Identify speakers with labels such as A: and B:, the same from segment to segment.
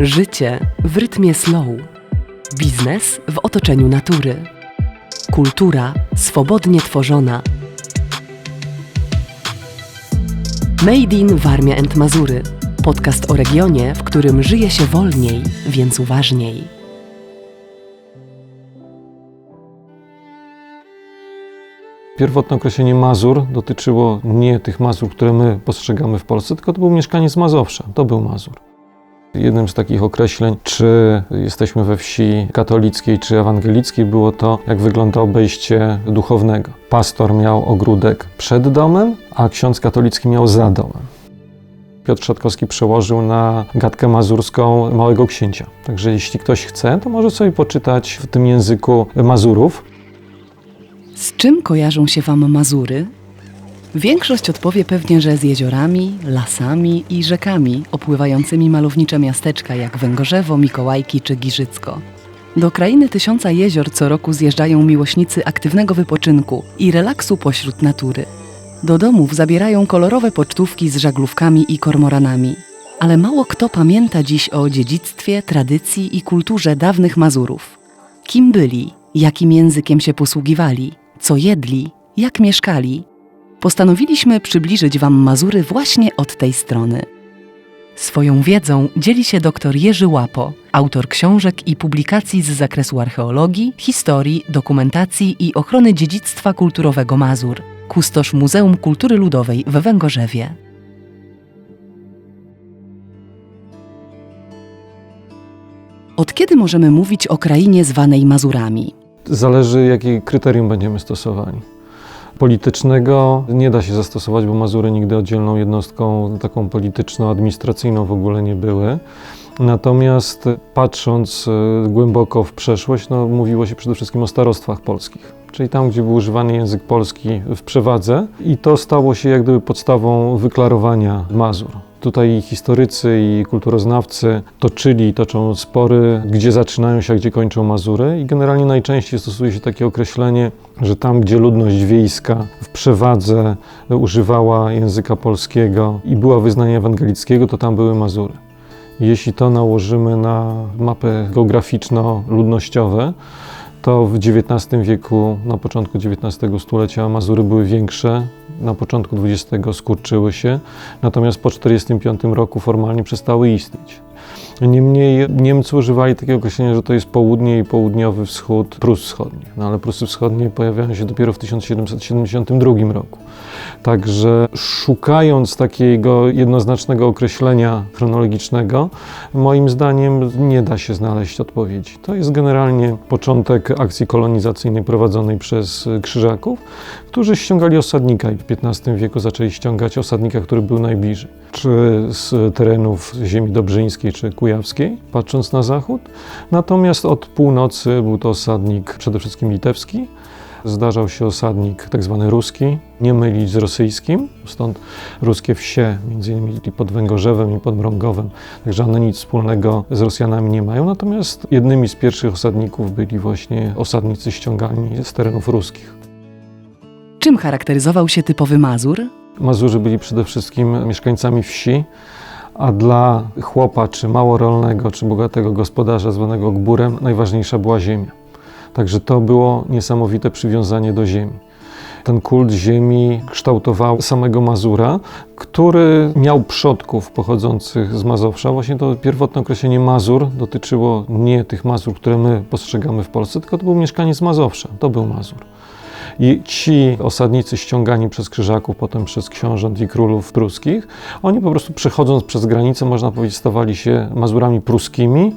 A: Życie w rytmie slow. Biznes w otoczeniu natury. Kultura swobodnie tworzona. Made in Warmia and Mazury. Podcast o regionie, w którym żyje się wolniej, więc uważniej.
B: Pierwotne określenie Mazur dotyczyło nie tych Mazur, które my postrzegamy w Polsce, tylko to był mieszkaniec Mazowsza. To był Mazur. Jednym z takich określeń, czy jesteśmy we wsi katolickiej czy ewangelickiej, było to, jak wygląda obejście duchownego. Pastor miał ogródek przed domem, a ksiądz katolicki miał za domem. Piotr Szatkowski przełożył na gadkę mazurską Małego Księcia. Także jeśli ktoś chce, to może sobie poczytać w tym języku Mazurów.
A: Z czym kojarzą się Wam Mazury? Większość odpowie pewnie, że z jeziorami, lasami i rzekami opływającymi malownicze miasteczka jak Węgorzewo, Mikołajki czy Giżycko. Do krainy tysiąca jezior co roku zjeżdżają miłośnicy aktywnego wypoczynku i relaksu pośród natury. Do domów zabierają kolorowe pocztówki z żaglówkami i kormoranami. Ale mało kto pamięta dziś o dziedzictwie, tradycji i kulturze dawnych Mazurów. Kim byli, jakim językiem się posługiwali, co jedli, jak mieszkali. Postanowiliśmy przybliżyć Wam Mazury właśnie od tej strony. Swoją wiedzą dzieli się dr Jerzy Łapo, autor książek i publikacji z zakresu archeologii, historii, dokumentacji i ochrony dziedzictwa kulturowego Mazur, kustosz Muzeum Kultury Ludowej w Węgorzewie. Od kiedy możemy mówić o krainie zwanej Mazurami?
B: Zależy, jakie kryterium będziemy stosowali. Politycznego nie da się zastosować, bo Mazury nigdy oddzielną jednostką taką polityczno-administracyjną w ogóle nie były. Natomiast patrząc e, głęboko w przeszłość, no, mówiło się przede wszystkim o starostwach polskich, czyli tam, gdzie był używany język polski w przewadze, i to stało się jak gdyby podstawą wyklarowania Mazur. Tutaj historycy i kulturoznawcy toczyli i toczą spory, gdzie zaczynają się, a gdzie kończą Mazury i generalnie najczęściej stosuje się takie określenie, że tam, gdzie ludność wiejska w przewadze używała języka polskiego i była wyznania ewangelickiego, to tam były Mazury. Jeśli to nałożymy na mapę geograficzno-ludnościowe, to w XIX wieku, na początku XIX stulecia Mazury były większe, na początku XX skurczyły się, natomiast po 1945 roku formalnie przestały istnieć. Niemniej Niemcy używali takiego określenia, że to jest południe i południowy wschód Prus Wschodnich, no ale Prusy Wschodnie pojawiają się dopiero w 1772 roku. Także szukając takiego jednoznacznego określenia chronologicznego, moim zdaniem nie da się znaleźć odpowiedzi. To jest generalnie początek akcji kolonizacyjnej prowadzonej przez Krzyżaków, którzy ściągali osadnika i w XV wieku zaczęli ściągać osadnika, który był najbliżej, czy z terenów ziemi dobrzyńskiej, czy kujawskiej, patrząc na zachód. Natomiast od północy był to osadnik przede wszystkim litewski, zdarzał się osadnik tak zwany ruski, nie mylić z rosyjskim, stąd ruskie wsie, między innymi pod Węgorzewem i pod Mrągowem, także one nic wspólnego z Rosjanami nie mają, natomiast jednymi z pierwszych osadników byli właśnie osadnicy ściągani z terenów ruskich.
A: Czym charakteryzował się typowy Mazur?
B: Mazurzy byli przede wszystkim mieszkańcami wsi, a dla chłopa, czy małorolnego, czy bogatego gospodarza zwanego gburem, najważniejsza była ziemia. Także to było niesamowite przywiązanie do ziemi. Ten kult ziemi kształtował samego Mazura, który miał przodków pochodzących z Mazowsza. Właśnie to pierwotne określenie Mazur dotyczyło nie tych Mazur, które my postrzegamy w Polsce, tylko to był mieszkaniec Mazowsza. To był Mazur. I ci osadnicy ściągani przez krzyżaków, potem przez książąt i królów pruskich, oni po prostu przechodząc przez granicę, można powiedzieć, stawali się Mazurami pruskimi,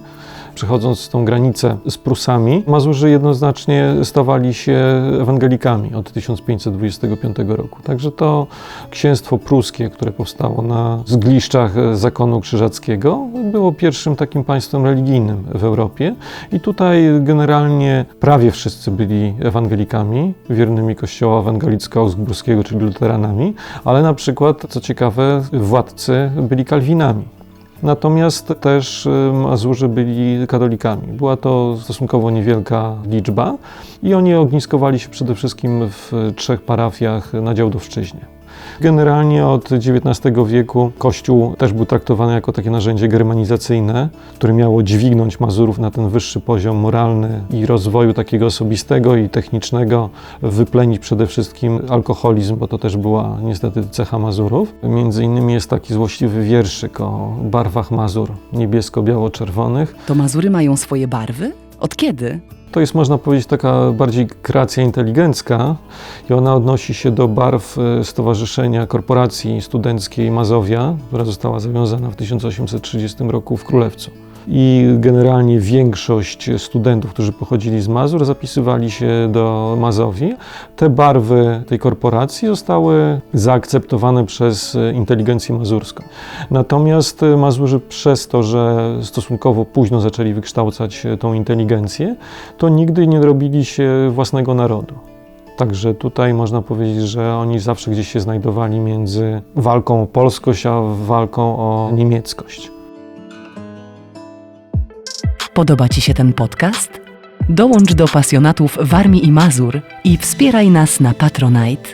B: przechodząc tą granicę z Prusami, Mazurzy jednoznacznie stawali się ewangelikami od 1525 roku. Także to księstwo pruskie, które powstało na zgliszczach zakonu krzyżackiego, było pierwszym takim państwem religijnym w Europie i tutaj generalnie prawie wszyscy byli ewangelikami, wiernymi kościoła ewangelicko-augsburskiego, czyli luteranami, ale na przykład, co ciekawe, władcy byli kalwinami. Natomiast też Mazurzy byli katolikami. Była to stosunkowo niewielka liczba i oni ogniskowali się przede wszystkim w trzech parafiach na Działdowszczyźnie. Generalnie od XIX wieku Kościół też był traktowany jako takie narzędzie germanizacyjne, które miało dźwignąć Mazurów na ten wyższy poziom moralny i rozwoju takiego osobistego i technicznego, wyplenić przede wszystkim alkoholizm, bo to też była niestety cecha Mazurów. Między innymi jest taki złośliwy wierszyk o barwach Mazur, niebiesko-biało-czerwonych.
A: To Mazury mają swoje barwy? Od kiedy?
B: To jest, można powiedzieć, taka bardziej kreacja inteligencka i ona odnosi się do barw e, Stowarzyszenia Korporacji Studenckiej Mazowia, która została zawiązana w 1830 roku w Królewcu. I generalnie większość studentów, którzy pochodzili z Mazur, zapisywali się do Mazowi. Te barwy tej korporacji zostały zaakceptowane przez inteligencję mazurską. Natomiast Mazurzy przez to, że stosunkowo późno zaczęli wykształcać tą inteligencję, to nigdy nie robili się własnego narodu. Także tutaj można powiedzieć, że oni zawsze gdzieś się znajdowali między walką o polskość, a walką o niemieckość.
A: Podoba Ci się ten podcast? Dołącz do pasjonatów Warmii i Mazur i wspieraj nas na Patronite.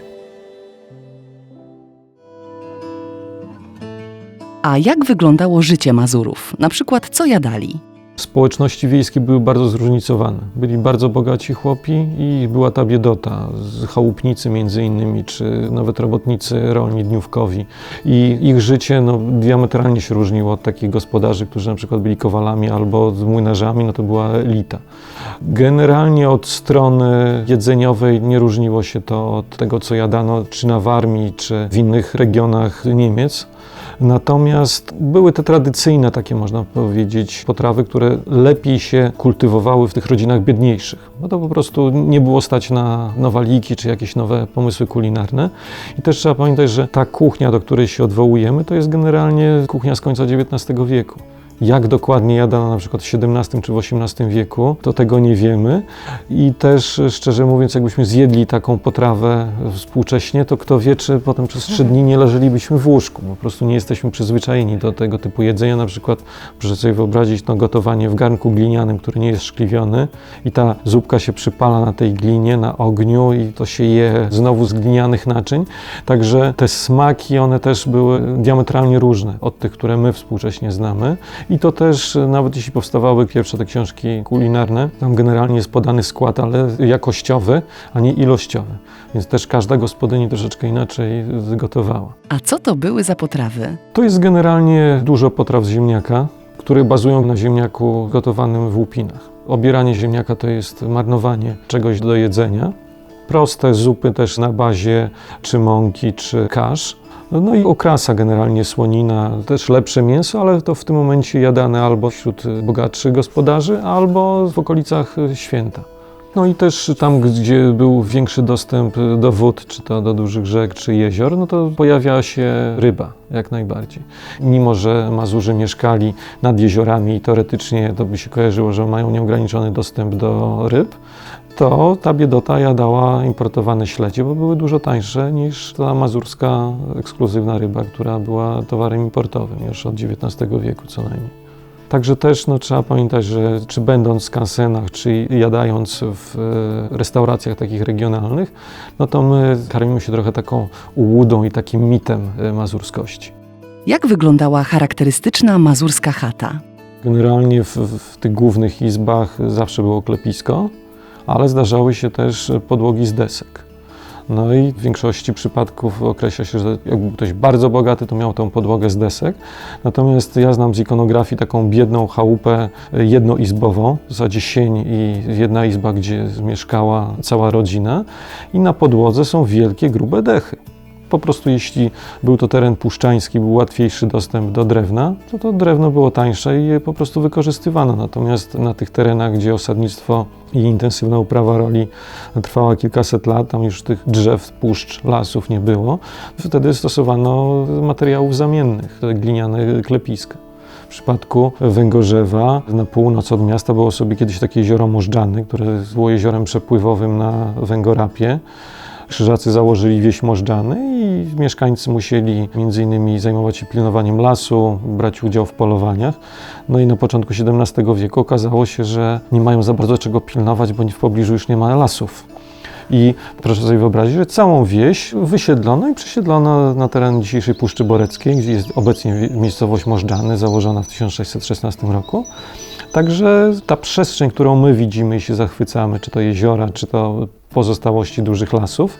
A: A jak wyglądało życie Mazurów? Na przykład co jadali?
B: Społeczności wiejskie były bardzo zróżnicowane. Byli bardzo bogaci chłopi i była ta biedota, chałupnicy między innymi, czy nawet robotnicy rolni dniówkowi. I ich życie no, diametralnie się różniło od takich gospodarzy, którzy na przykład byli kowalami albo młynarzami, no to była elita. Generalnie od strony jedzeniowej nie różniło się to od tego, co jadano czy na Warmii, czy w innych regionach Niemiec. Natomiast były te tradycyjne, takie można powiedzieć, potrawy, które lepiej się kultywowały w tych rodzinach biedniejszych, bo to po prostu nie było stać na nowaliki czy jakieś nowe pomysły kulinarne. I też trzeba pamiętać, że ta kuchnia, do której się odwołujemy, to jest generalnie kuchnia z końca XIX wieku. Jak dokładnie jadano na przykład w XVII czy w XVIII wieku, to tego nie wiemy. I też szczerze mówiąc, jakbyśmy zjedli taką potrawę współcześnie, to kto wie, czy potem przez trzy dni nie leżelibyśmy w łóżku. Po prostu nie jesteśmy przyzwyczajeni do tego typu jedzenia. Na przykład proszę sobie wyobrazić to gotowanie w garnku glinianym, który nie jest szkliwiony i ta zupka się przypala na tej glinie, na ogniu i to się je znowu z glinianych naczyń. Także te smaki, one też były diametralnie różne od tych, które my współcześnie znamy. I to też, nawet jeśli powstawały pierwsze te książki kulinarne, tam generalnie jest podany skład, ale jakościowy, a nie ilościowy. Więc też każda gospodyni troszeczkę inaczej gotowała.
A: A co to były za potrawy?
B: To jest generalnie dużo potraw z ziemniaka, które bazują na ziemniaku gotowanym w łupinach. Obieranie ziemniaka to jest marnowanie czegoś do jedzenia. Proste zupy też na bazie czy mąki, czy kasz. No i okrasa generalnie słonina, też lepsze mięso, ale to w tym momencie jadane albo wśród bogatszych gospodarzy, albo w okolicach święta. No i też tam, gdzie był większy dostęp do wód, czy to do dużych rzek, czy jezior, no to pojawia się ryba, jak najbardziej. Mimo, że Mazurzy mieszkali nad jeziorami i teoretycznie to by się kojarzyło, że mają nieograniczony dostęp do ryb, to ta biedota jadała importowane śledzie, bo były dużo tańsze niż ta mazurska ekskluzywna ryba, która była towarem importowym już od XIX wieku co najmniej. Także też no, trzeba pamiętać, że czy będąc w skansenach, czy jadając w e, restauracjach takich regionalnych, no to my karmimy się trochę taką ułudą i takim mitem e, mazurskości.
A: Jak wyglądała charakterystyczna mazurska chata?
B: Generalnie w, w tych głównych izbach zawsze było klepisko, ale zdarzały się też podłogi z desek. No i w większości przypadków określa się, że jak był ktoś bardzo bogaty, to miał tą podłogę z desek. Natomiast ja znam z ikonografii taką biedną chałupę jednoizbową, w zasadzie sień i jedna izba, gdzie mieszkała cała rodzina i na podłodze są wielkie, grube dechy. Po prostu jeśli był to teren puszczański, był łatwiejszy dostęp do drewna, to to drewno było tańsze i je po prostu wykorzystywano. Natomiast na tych terenach, gdzie osadnictwo i intensywna uprawa roli trwała kilkaset lat, tam już tych drzew, puszcz, lasów nie było, wtedy stosowano materiałów zamiennych, gliniane klepiska. W przypadku Węgorzewa na północ od miasta było sobie kiedyś takie jezioro Możdżany, które było jeziorem przepływowym na Węgorapie. Krzyżacy założyli wieś Możdżany i mieszkańcy musieli między innymi zajmować się pilnowaniem lasu, brać udział w polowaniach. No i na początku XVII wieku okazało się, że nie mają za bardzo czego pilnować, bo w pobliżu już nie ma lasów. I proszę sobie wyobrazić, że całą wieś wysiedlono i przesiedlono na teren dzisiejszej Puszczy Boreckiej, gdzie jest obecnie miejscowość Możdżany, założona w 1616 roku. Także ta przestrzeń, którą my widzimy i się zachwycamy, czy to jeziora, czy to pozostałości dużych lasów,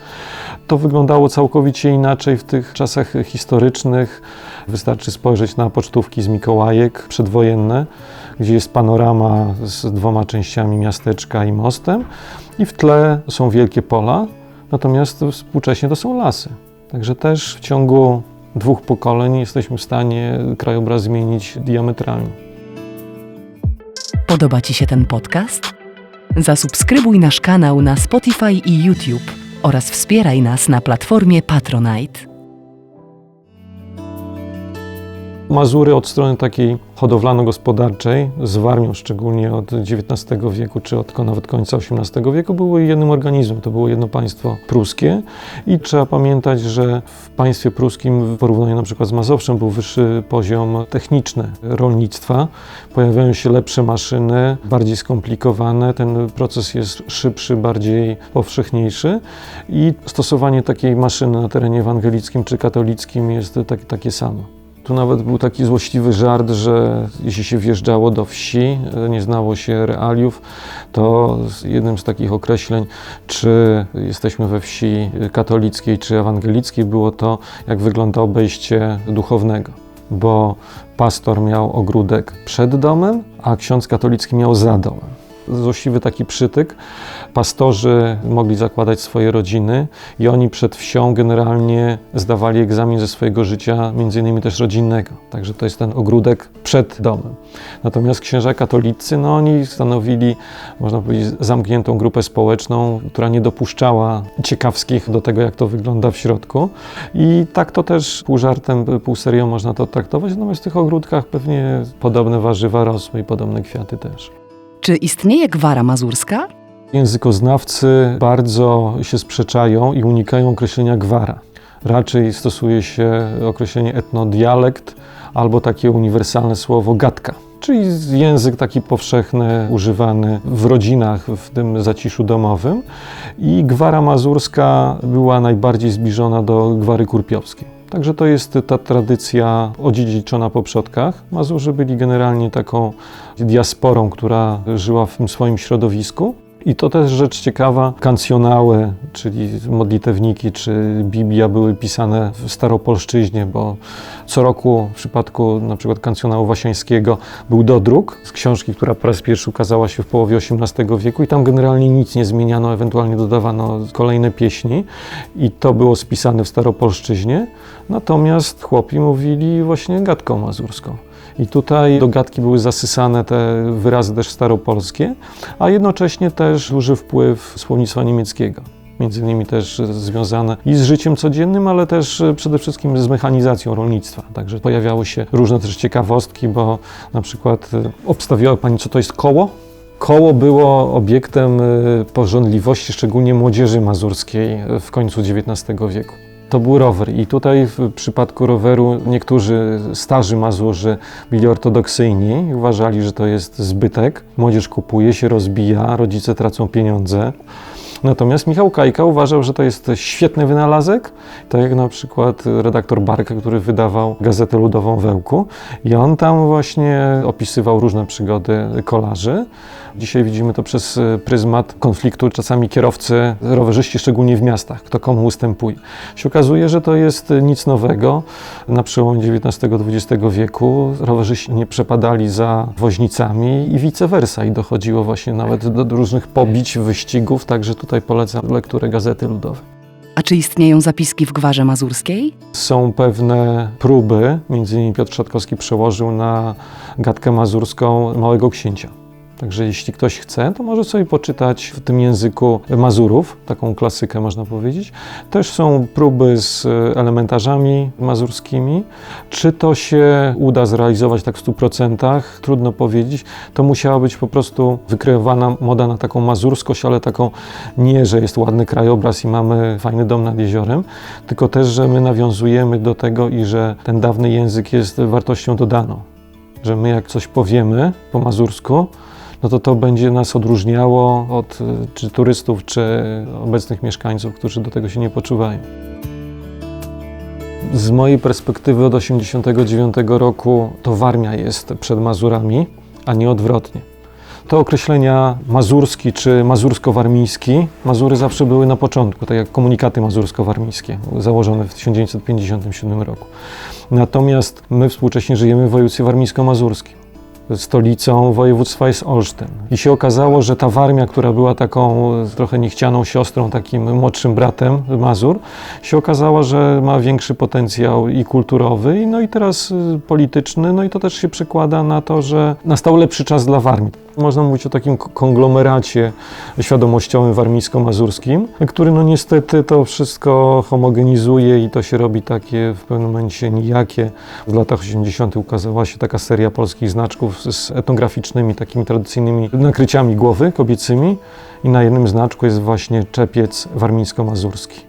B: to wyglądało całkowicie inaczej w tych czasach historycznych. Wystarczy spojrzeć na pocztówki z Mikołajek przedwojenne, gdzie jest panorama z dwoma częściami miasteczka i mostem, i w tle są wielkie pola, natomiast współcześnie to są lasy. Także też w ciągu dwóch pokoleń jesteśmy w stanie krajobraz zmienić diametralnie.
A: Podoba Ci się ten podcast? Zasubskrybuj nasz kanał na Spotify i YouTube oraz wspieraj nas na platformie Patronite.
B: Mazury od strony takiej hodowlano-gospodarczej, z Warmią szczególnie od XIX wieku, czy od nawet końca XVIII wieku, były jednym organizmem. To było jedno państwo pruskie i trzeba pamiętać, że w państwie pruskim w porównaniu na przykład z Mazowszem był wyższy poziom techniczny rolnictwa. Pojawiają się lepsze maszyny, bardziej skomplikowane, ten proces jest szybszy, bardziej powszechniejszy i stosowanie takiej maszyny na terenie ewangelickim czy katolickim jest tak, takie samo. Tu nawet był taki złośliwy żart, że jeśli się wjeżdżało do wsi, nie znało się realiów, to jednym z takich określeń, czy jesteśmy we wsi katolickiej czy ewangelickiej, było to, jak wygląda obejście duchownego. Bo pastor miał ogródek przed domem, a ksiądz katolicki miał za domem złośliwy taki przytyk. Pastorzy mogli zakładać swoje rodziny i oni przed wsią generalnie zdawali egzamin ze swojego życia, między innymi też rodzinnego. Także to jest ten ogródek przed domem. Natomiast księża katolicy, no oni stanowili, można powiedzieć, zamkniętą grupę społeczną, która nie dopuszczała ciekawskich do tego, jak to wygląda w środku. I tak to też pół żartem, pół serio można to traktować. Natomiast w tych ogródkach pewnie podobne warzywa rosły i podobne kwiaty też.
A: Czy istnieje gwara mazurska?
B: Językoznawcy bardzo się sprzeczają i unikają określenia gwara. Raczej stosuje się określenie etnodialekt albo takie uniwersalne słowo gadka, czyli język taki powszechny, używany w rodzinach, w tym zaciszu domowym. I gwara mazurska była najbardziej zbliżona do gwary kurpiowskiej. Także to jest ta tradycja odziedziczona po przodkach. Mazurzy byli generalnie taką diasporą, która żyła w tym swoim środowisku. I to też rzecz ciekawa, kancjonały, czyli modlitewniki czy Biblia były pisane w staropolszczyźnie, bo co roku w przypadku na przykład kancjonału wasiańskiego był dodruk z książki, która po raz pierwszy ukazała się w połowie XVIII wieku i tam generalnie nic nie zmieniano, ewentualnie dodawano kolejne pieśni. I to było spisane w staropolszczyźnie, natomiast chłopi mówili właśnie gadką mazurską. I tutaj do gadki były zasysane te wyrazy też staropolskie, a jednocześnie też duży wpływ słownictwa niemieckiego. Między innymi też związane i z życiem codziennym, ale też przede wszystkim z mechanizacją rolnictwa. Także pojawiały się różne też ciekawostki, bo na przykład obstawiała Pani, co to jest koło? Koło było obiektem pożądliwości, szczególnie młodzieży mazurskiej w końcu XIX wieku. To był rower i tutaj w przypadku roweru niektórzy starzy Mazurzy byli ortodoksyjni, uważali, że to jest zbytek. Młodzież kupuje się, rozbija, rodzice tracą pieniądze. Natomiast Michał Kajka uważał, że to jest świetny wynalazek, tak jak na przykład redaktor Barka, który wydawał gazetę ludową Wełku i on tam właśnie opisywał różne przygody kolarzy. Dzisiaj widzimy to przez pryzmat konfliktu czasami kierowcy, rowerzyści, szczególnie w miastach, kto komu ustępuje. Się okazuje, że to jest nic nowego. Na przełomie XIX-XX wieku rowerzyści nie przepadali za woźnicami i vice versa i dochodziło właśnie nawet do różnych pobić, wyścigów, także tutaj polecam lekturę Gazety Ludowej.
A: A czy istnieją zapiski w gwarze mazurskiej?
B: Są pewne próby, między innymi Piotr Szatkowski przełożył na gadkę mazurską Małego Księcia. Także jeśli ktoś chce, to może sobie poczytać w tym języku Mazurów, taką klasykę można powiedzieć. Też są próby z elementarzami mazurskimi. Czy to się uda zrealizować tak w 100%? Trudno powiedzieć. To musiała być po prostu wykreowana moda na taką mazurskość, ale taką nie, że jest ładny krajobraz i mamy fajny dom nad jeziorem, tylko też, że my nawiązujemy do tego i że ten dawny język jest wartością dodaną. Że my jak coś powiemy po mazursku, no to to będzie nas odróżniało od y, czy turystów, czy obecnych mieszkańców, którzy do tego się nie poczuwają. Z mojej perspektywy od 1989 roku to Warmia jest przed Mazurami, a nie odwrotnie. Te określenia mazurski czy mazursko-warmiński, Mazury zawsze były na początku, tak jak komunikaty mazursko-warmińskie, założone w 1957 roku. Natomiast my współcześnie żyjemy w województwie warmińsko-mazurskim. Stolicą województwa jest Olsztyn. I się okazało, że ta Warmia, która była taką trochę niechcianą siostrą, takim młodszym bratem Mazur, się okazała, że ma większy potencjał i kulturowy, no i teraz y, polityczny, no i to też się przekłada na to, że nastał lepszy czas dla Warmii. Można mówić o takim konglomeracie świadomościowym warmińsko-mazurskim, który no niestety to wszystko homogenizuje i to się robi takie w pewnym momencie nijakie. W latach 80. ukazała się taka seria polskich znaczków z etnograficznymi, takimi tradycyjnymi nakryciami głowy kobiecymi i na jednym znaczku jest właśnie czepiec warmińsko-mazurski.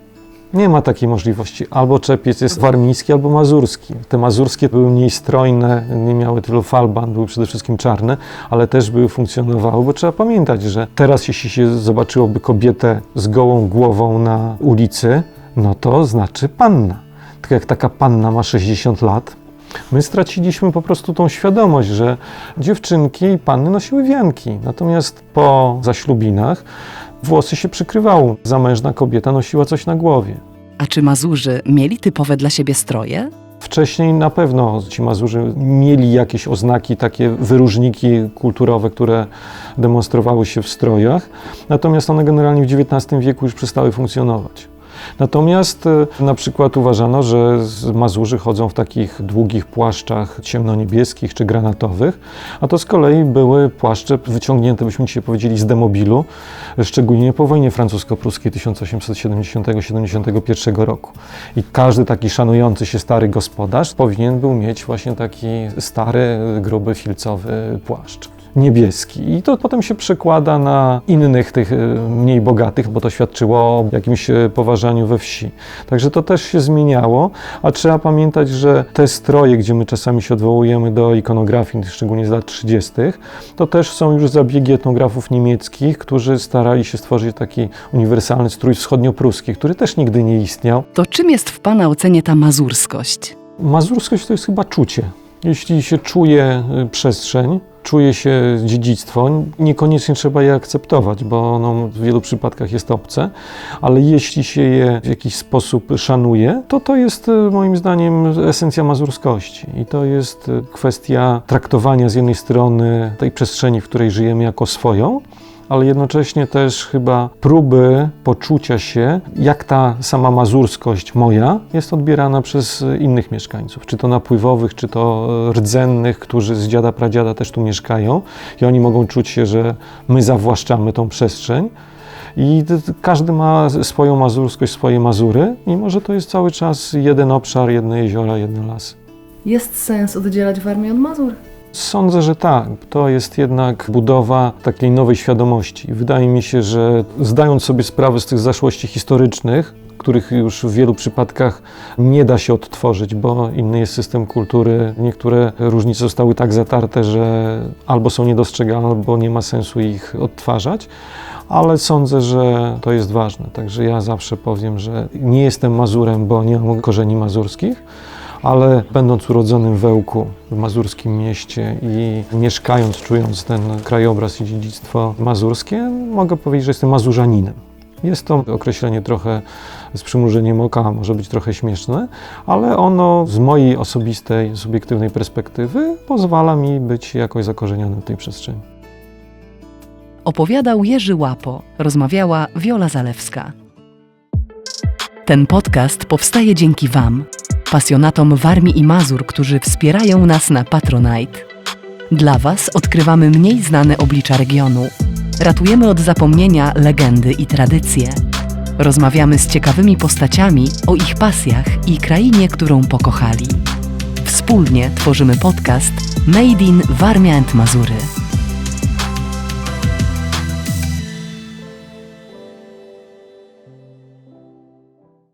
B: Nie ma takiej możliwości. Albo czepiec jest warmiński, albo mazurski. Te mazurskie były mniej strojne, nie miały tylu falban, były przede wszystkim czarne, ale też były funkcjonowały, bo trzeba pamiętać, że teraz jeśli się zobaczyłoby kobietę z gołą głową na ulicy, no to znaczy panna. Tak jak taka panna ma 60 lat, My straciliśmy po prostu tą świadomość, że dziewczynki i panny nosiły wianki. Natomiast po zaślubinach włosy się przykrywało. Zamężna kobieta nosiła coś na głowie.
A: A czy Mazurzy mieli typowe dla siebie stroje?
B: Wcześniej na pewno ci Mazurzy mieli jakieś oznaki, takie wyróżniki kulturowe, które demonstrowały się w strojach, natomiast one generalnie w XIX wieku już przestały funkcjonować. Natomiast e, na przykład uważano, że Mazurzy chodzą w takich długich płaszczach ciemnoniebieskich czy granatowych, a to z kolei były płaszcze wyciągnięte, byśmy dzisiaj powiedzieli, z demobilu, szczególnie po wojnie francusko-pruskiej 1870-71 roku. I każdy taki szanujący się stary gospodarz powinien był mieć właśnie taki stary, gruby, filcowy płaszcz. Niebieski. I to potem się przekłada na innych tych e, mniej bogatych, bo to świadczyło o jakimś e, poważaniu we wsi. Także to też się zmieniało, a trzeba pamiętać, że te stroje, gdzie my czasami się odwołujemy do ikonografii, szczególnie z lat 30., to też są już zabiegi etnografów niemieckich, którzy starali się stworzyć taki uniwersalny strój wschodniopruski, który też nigdy nie istniał.
A: To czym jest w Pana ocenie ta mazurskość?
B: Mazurskość to jest chyba czucie. Jeśli się czuje y, przestrzeń, czuje się dziedzictwo, niekoniecznie trzeba je akceptować, bo ono w wielu przypadkach jest obce, ale jeśli się je w jakiś sposób szanuje, to to jest y, moim zdaniem esencja mazurskości. I to jest y, kwestia traktowania z jednej strony tej przestrzeni, w której żyjemy jako swoją, ale jednocześnie też chyba próby poczucia się, jak ta sama mazurskość moja jest odbierana przez innych mieszkańców, czy to napływowych, czy to rdzennych, którzy z dziada pradziada też tu mieszkają i oni mogą czuć się, że my zawłaszczamy tą przestrzeń. I każdy ma swoją mazurskość, swoje mazury, mimo że to jest cały czas jeden obszar, jedne jeziora, jedne lasy.
A: Jest sens oddzielać Warmię od Mazur?
B: Sądzę, że tak. To jest jednak budowa takiej nowej świadomości. Wydaje mi się, że zdając sobie sprawę z tych zaszłości historycznych, których już w wielu przypadkach nie da się odtworzyć, bo inny jest system kultury. Niektóre różnice zostały tak zatarte, że albo są niedostrzegalne, albo nie ma sensu ich odtwarzać. Ale sądzę, że to jest ważne. Także ja zawsze powiem, że nie jestem Mazurem, bo nie mam korzeni mazurskich, ale będąc urodzonym w Ełku, w mazurskim mieście i mieszkając, czując ten krajobraz i dziedzictwo mazurskie, mogę powiedzieć, że jestem mazurzaninem. Jest to określenie trochę z przymrużeniem oka, może być trochę śmieszne, ale ono z mojej osobistej, subiektywnej perspektywy pozwala mi być jakoś zakorzenionym w tej przestrzeni.
A: Opowiadał Jerzy Łapo, rozmawiała Wiola Zalewska. Ten podcast powstaje dzięki Wam, pasjonatom Warmii i Mazur, którzy wspierają nas na Patronite. Dla Was odkrywamy mniej znane oblicza regionu. Ratujemy od zapomnienia legendy i tradycje. Rozmawiamy z ciekawymi postaciami o ich pasjach i krainie, którą pokochali. Wspólnie tworzymy podcast Made in Warmia and Mazury.